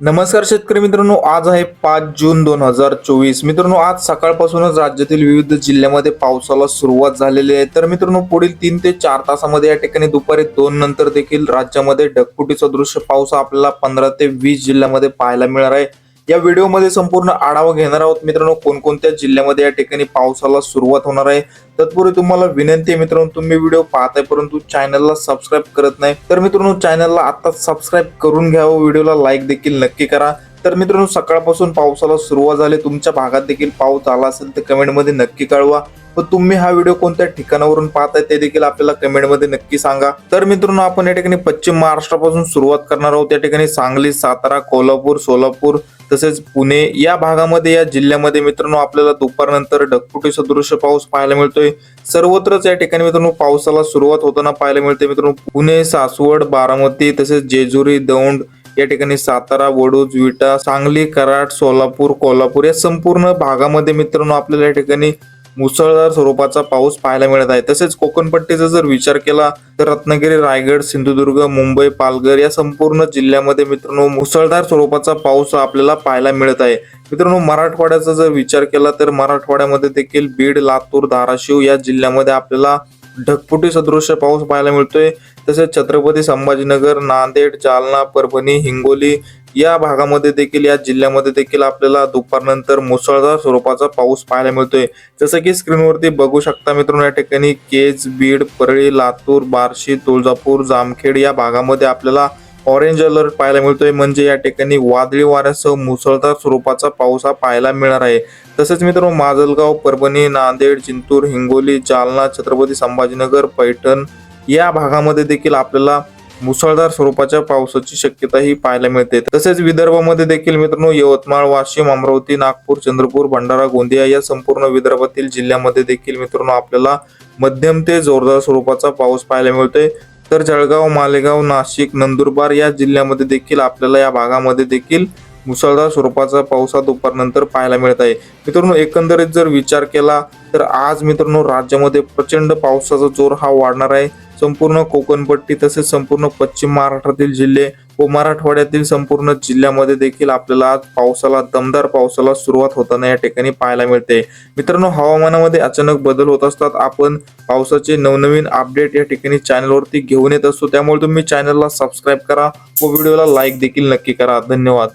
नमस्कार शेतकरी मित्रांनो आज आहे पाच जून दोन हजार चोवीस. मित्रांनो आज सकाळपासूनच राज्यातील विविध जिल्ह्यामध्ये पावसाला सुरुवात झालेली आहे. तर मित्रांनो पुढील तीन ते चार तासामध्ये या ठिकाणी दुपारी दोन नंतर देखील राज्यामध्ये ढगफुटी दृश्य पाऊस आपल्याला पंधरा ते वीस जिल्ह्यामध्ये पाहायला मिळणार आहे. या व्हिडिओमध्ये संपूर्ण आढावा घेणार आहोत. मित्रांनो कोणकोणत्या जिल्ह्यामध्ये या ठिकाणी पावसाला सुरुवात होणार आहे? तत्पूर्वी तुम्हाला विनंती आहे मित्रांनो तुम्ही व्हिडिओ पाहताय परंतु चॅनलला सबस्क्राईब करत नाही तर मित्रांनो चॅनलला आता सबस्क्राईब करून घ्यावं हो. व्हिडिओला लाईक देखील नक्की करा. तर मित्रांनो सकाळपासून पावसाला सुरुवात झाली. तुमच्या भागात देखील पाऊस आला असेल तर कमेंटमध्ये नक्की कळवा. व तुम्ही हा व्हिडिओ कोणत्या ठिकाणावरून पाहताय ते देखील आपल्याला कमेंटमध्ये नक्की सांगा. तर मित्रांनो आपण या ठिकाणी पश्चिम महाराष्ट्रापासून सुरुवात करणार आहोत. त्या ठिकाणी सांगली सातारा कोल्हापूर सोलापूर तसेच पुणे या भागामध्ये या जिल्ह्यामध्ये मित्रांनो आपल्याला दुपारनंतर ढगफुटी सदृश्य पाऊस पाहायला मिळतोय. सर्वत्रच या ठिकाणी मित्रांनो पावसाला सुरुवात होताना पाहायला मिळते. मित्रांनो पुणे सासवड बारामती तसेच जेजुरी दौंड या ठिकाणी सातारा वडूज विटा सांगली कराड सोलापूर कोल्हापूर या संपूर्ण भागामध्ये मित्रांनो आपल्याला या ठिकाणी मुसळधार स्वरूपाचा पाऊस पाहायला मिळत आहे. तसेच कोकणपट्टीचा जर विचार केला तर रत्नागिरी रायगड सिंधुदुर्ग मुंबई पालघर या संपूर्ण जिल्ह्यामध्ये मित्रांनो मुसळधार स्वरूपाचा पाऊस आपल्याला पाहायला मिळत आहे. मित्रांनो मराठवाड्याचा जर विचार केला तर मराठवाड्यामध्ये देखील बीड लातूर धाराशिव या जिल्ह्यामध्ये आपल्याला ढगफुटी सदृश्य पाऊस पाहायला मिळतोय. तसेच छत्रपती संभाजीनगर नांदेड जालना परभणी हिंगोली या भागामध्ये देखील या जिल्ह्यामध्ये देखील आपल्याला दुपारनंतर मुसळधार स्वरूपाचा पाऊस पाहायला मिळतोय. जसं की स्क्रीनवरती बघू शकता मित्रांनो या ठिकाणी केज बीड परळी लातूर बार्शी तुळजापूर जामखेड या भागामध्ये आपल्याला ऑरेंज अलर्ट पाहायला मिळतोय. म्हणजे या ठिकाणी वादळी वाऱ्यासह मुसळधार स्वरूपाचा पाऊस हा पाहायला मिळणार आहे. तसेच मित्रांनो माजलगाव परभणी नांदेड जिंतूर हिंगोली जालना छत्रपती संभाजीनगर पैठण या भागामध्ये देखील आपल्याला मुसळधार स्वरूपाच्या पावसाची शक्यता ही पाहायला मिळते. तसेच विदर्भामध्ये देखील मित्रांनो यवतमाळ वाशिम अमरावती नागपूर चंद्रपूर भंडारा गोंदिया या संपूर्ण विदर्भातील जिल्ह्यामध्ये देखील मित्रांनो आपल्याला मध्यम ते जोरदार स्वरूपाचा पाऊस पाहायला मिळतोय. तर जळगाव मालेगाव नाशिक नंदुरबार या जिल्ह्यामध्ये देखील आपल्याला या भागामध्ये देखील मुसळधार स्वरूपाचा पावसात दुपारनंतर पाहायला मिळत आहे. मित्रांनो एकंदरीत जर विचार केला तर आज मित्रांनो राज्यामध्ये प्रचंड पावसाचा जोर हा वाढणार आहे. संपूर्ण कोकणपट्टी तसेच संपूर्ण पश्चिम महाराष्ट्रातील जिल्हे व मराठवाड्यातील संपूर्ण जिल्ह्यामध्ये देखील आपल्याला आज पावसाला दमदार पावसाला सुरुवात होताना या ठिकाणी पाहायला मिळते. मित्रांनो हवामानामध्ये अचानक बदल होत असतात. आपण पावसाचे नवनवीन अपडेट या ठिकाणी चॅनलवरती घेऊन येत असतो. त्यामुळे तुम्ही चॅनलला सबस्क्राईब करा व व्हिडिओला लाईक देखील नक्की करा. धन्यवाद.